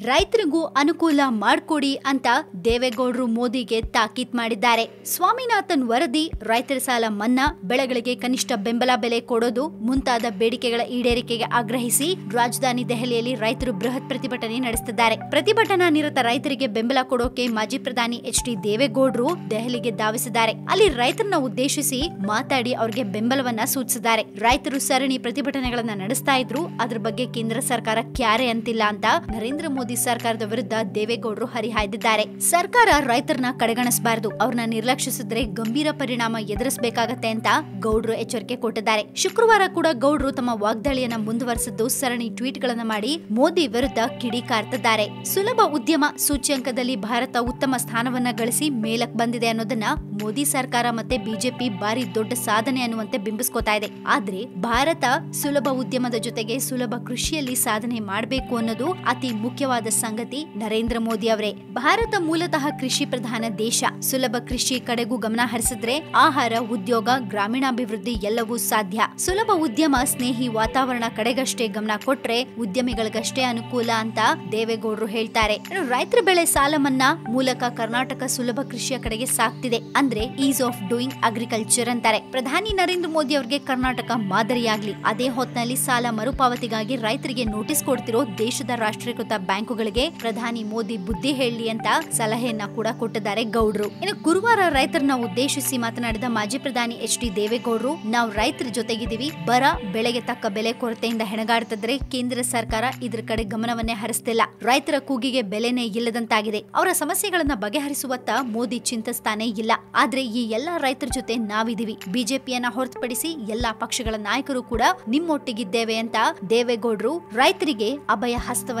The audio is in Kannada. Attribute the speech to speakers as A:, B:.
A: ರೈತರಿಗೂ ಅನುಕೂಲ ಮಾಡಿಕೊಡಿ ಅಂತ ದೇವೇಗೌಡರು ಮೋದಿಗೆ ತಾಕೀತ್ ಮಾಡಿದ್ದಾರೆ. ಸ್ವಾಮಿನಾಥನ್ ವರದಿ, ರೈತರ ಸಾಲ ಮನ್ನಾ, ಬೆಳೆಗಳಿಗೆ ಕನಿಷ್ಠ ಬೆಂಬಲ ಬೆಲೆ ಕೊಡೋದು ಮುಂತಾದ ಬೇಡಿಕೆಗಳ ಈಡೇರಿಕೆಗೆ ಆಗ್ರಹಿಸಿ ರಾಜಧಾನಿ ದೆಹಲಿಯಲ್ಲಿ ರೈತರು ಬೃಹತ್ ಪ್ರತಿಭಟನೆ ನಡೆಸುತ್ತಿದ್ದಾರೆ. ಪ್ರತಿಭಟನಾ ನಿರತ ರೈತರಿಗೆ ಬೆಂಬಲ ಕೊಡೋಕೆ ಮಾಜಿ ಪ್ರಧಾನಿ ಎಚ್ ಡಿ ದೇವೇಗೌಡರು ದೆಹಲಿಗೆ ಧಾವಿಸಿದ್ದಾರೆ. ಅಲ್ಲಿ ರೈತರನ್ನ ಉದ್ದೇಶಿಸಿ ಮಾತಾಡಿ ಅವರಿಗೆ ಬೆಂಬಲವನ್ನ ಸೂಚಿಸಿದ್ದಾರೆ. ರೈತರು ಸರಣಿ ಪ್ರತಿಭಟನೆಗಳನ್ನ ನಡೆಸ್ತಾ ಇದ್ರು, ಅದ್ರ ಬಗ್ಗೆ ಕೇಂದ್ರ ಸರ್ಕಾರ ಕ್ಯಾರೆ ಅಂತಿಲ್ಲ ಅಂತ ನರೇಂದ್ರ ಮೋದಿ ಸರ್ಕಾರದ ವಿರುದ್ಧ ದೇವೇಗೌಡರು ಹರಿಹಾಯ್ದಿದ್ದಾರೆ. ಸರ್ಕಾರ ರೈತರನ್ನ ಕಡೆಗಣಿಸಬಾರದು. ಅವ್ರನ್ನ ನಿರ್ಲಕ್ಷಿಸಿದ್ರೆ ಗಂಭೀರ ಪರಿಣಾಮ ಎದುರಿಸಬೇಕಾಗತ್ತೆ ಅಂತ ಗೌಡ್ರು ಎಚ್ಚರಿಕೆ ಕೊಟ್ಟಿದ್ದಾರೆ. ಶುಕ್ರವಾರ ಕೂಡ ಗೌಡ್ರು ತಮ್ಮ ವಾಗ್ದಾಳಿಯನ್ನ ಮುಂದುವರೆಸಿದ್ದು ಸರಣಿ ಟ್ವೀಟ್ ಗಳನ್ನ ಮಾಡಿ ಮೋದಿ ವಿರುದ್ಧ ಕಿಡಿಕಾರ್ತಿದ್ದಾರೆ ಸುಲಭ ಉದ್ಯಮ ಸೂಚ್ಯಂಕದಲ್ಲಿ ಭಾರತ ಉತ್ತಮ ಸ್ಥಾನವನ್ನ ಗಳಿಸಿ ಮೇಲಕ್ ಬಂದಿದೆ ಅನ್ನೋದನ್ನ ಮೋದಿ ಸರ್ಕಾರ ಮತ್ತೆ ಬಿಜೆಪಿ ಬಾರಿ ದೊಡ್ಡ ಸಾಧನೆ ಅನ್ನುವಂತೆ ಬಿಂಬಿಸ್ಕೋತಾ ಇದೆ. ಆದ್ರೆ ಭಾರತ ಸುಲಭ ಉದ್ಯಮದ ಜೊತೆಗೆ ಸುಲಭ ಕೃಷಿಯಲ್ಲಿ ಸಾಧನೆ ಮಾಡಬೇಕು ಅನ್ನೋದು ಅತಿ ಮುಖ್ಯವಾದ ಸಂಗತಿ ನರೇಂದ್ರ ಮೋದಿ ಅವರೇ. ಭಾರತ ಮೂಲತಃ ಕೃಷಿ ಪ್ರಧಾನ ದೇಶ. ಸುಲಭ ಕೃಷಿ ಕಡೆಗೂ ಗಮನ ಹರಿಸಿದ್ರೆ ಆಹಾರ, ಉದ್ಯೋಗ, ಗ್ರಾಮೀಣಾಭಿವೃದ್ಧಿ ಎಲ್ಲವೂ ಸಾಧ್ಯ. ಸುಲಭ ಉದ್ಯಮ, ಸ್ನೇಹಿ ವಾತಾವರಣ ಕಡೆಗಷ್ಟೇ ಗಮನ ಕೊಟ್ರೆ ಉದ್ಯಮಿಗಳಿಗಷ್ಟೇ ಅನುಕೂಲ ಅಂತ ದೇವೇಗೌಡರು ಹೇಳ್ತಾರೆ. ರೈತರ ಬೆಳೆ ಸಾಲ ಮನ್ನಾ ಮೂಲಕ ಕರ್ನಾಟಕ ಸುಲಭ ಕೃಷಿಯ ಕಡೆಗೆ ಸಾಗ್ತಿದೆ ಅಂದ್ರೆ ಈಸ್ ಆಫ್ ಡೂಯಿಂಗ್ ಅಗ್ರಿಕಲ್ಚರ್ ಅಂತಾರೆ. ಪ್ರಧಾನಿ ನರೇಂದ್ರ ಮೋದಿ ಅವರಿಗೆ ಕರ್ನಾಟಕ ಮಾದರಿಯಾಗ್ಲಿ. ಅದೇ ಹೊತ್ನಲ್ಲಿ ಸಾಲ ಮರುಪಾವತಿಗಾಗಿ ರೈತರಿಗೆ ನೋಟಿಸ್ ಕೊಡ್ತಿರೋ ದೇಶದ ರಾಷ್ಟ್ರೀಕೃತ ಬ್ಯಾಂಕುಗಳಿಗೆ ಪ್ರಧಾನಿ ಮೋದಿ ಬುದ್ಧಿ ಹೇಳಿ ಅಂತ ಸಲಹೆಯನ್ನ ಕೂಡ ಕೊಟ್ಟಿದ್ದಾರೆ ಗೌಡ್ರು. ಇನ್ನು ಗುರುವಾರ ರೈತರನ್ನ ಉದ್ದೇಶಿಸಿ ಮಾತನಾಡಿದ ಮಾಜಿ ಪ್ರಧಾನಿ ಎಚ್ ಡಿ ದೇವೇಗೌಡರು, ನಾವು ರೈತರ ಜೊತೆಗಿದ್ದೀವಿ, ಬರ ಬೆಳೆಗೆ ತಕ್ಕ ಬೆಲೆ ಕೊರತೆಯಿಂದ ಹೆಣಗಾಡ್ತಿದ್ರೆ ಕೇಂದ್ರ ಸರ್ಕಾರ ಇದ್ರ ಕಡೆ ಗಮನವನ್ನೇ ಹರಿಸ್ತಿಲ್ಲ. ರೈತರ ಕೂಗಿಗೆ ಬೆಲೆನೇ ಇಲ್ಲದಂತಾಗಿದೆ. ಅವರ ಸಮಸ್ಯೆಗಳನ್ನ ಬಗೆಹರಿಸುವತ್ತ ಮೋದಿ ಚಿಂತಿಸ್ತಾನೆ ಇಲ್ಲ. ಆದ್ರೆ ಈ ಎಲ್ಲಾ ರೈತರ ಜೊತೆ ನಾವಿದೀವಿ ಬಿಜೆಪಿಯನ್ನ ಹೊರತುಪಡಿಸಿ ಎಲ್ಲಾ ಪಕ್ಷಗಳ ನಾಯಕರು ಕೂಡ ನಿಮ್ಮೊಟ್ಟಿಗಿದ್ದೇವೆ ಅಂತ ದೇವೇಗೌಡರು ರೈತರಿಗೆ ಅಭಯ ಹಸ್ತವನ್ನ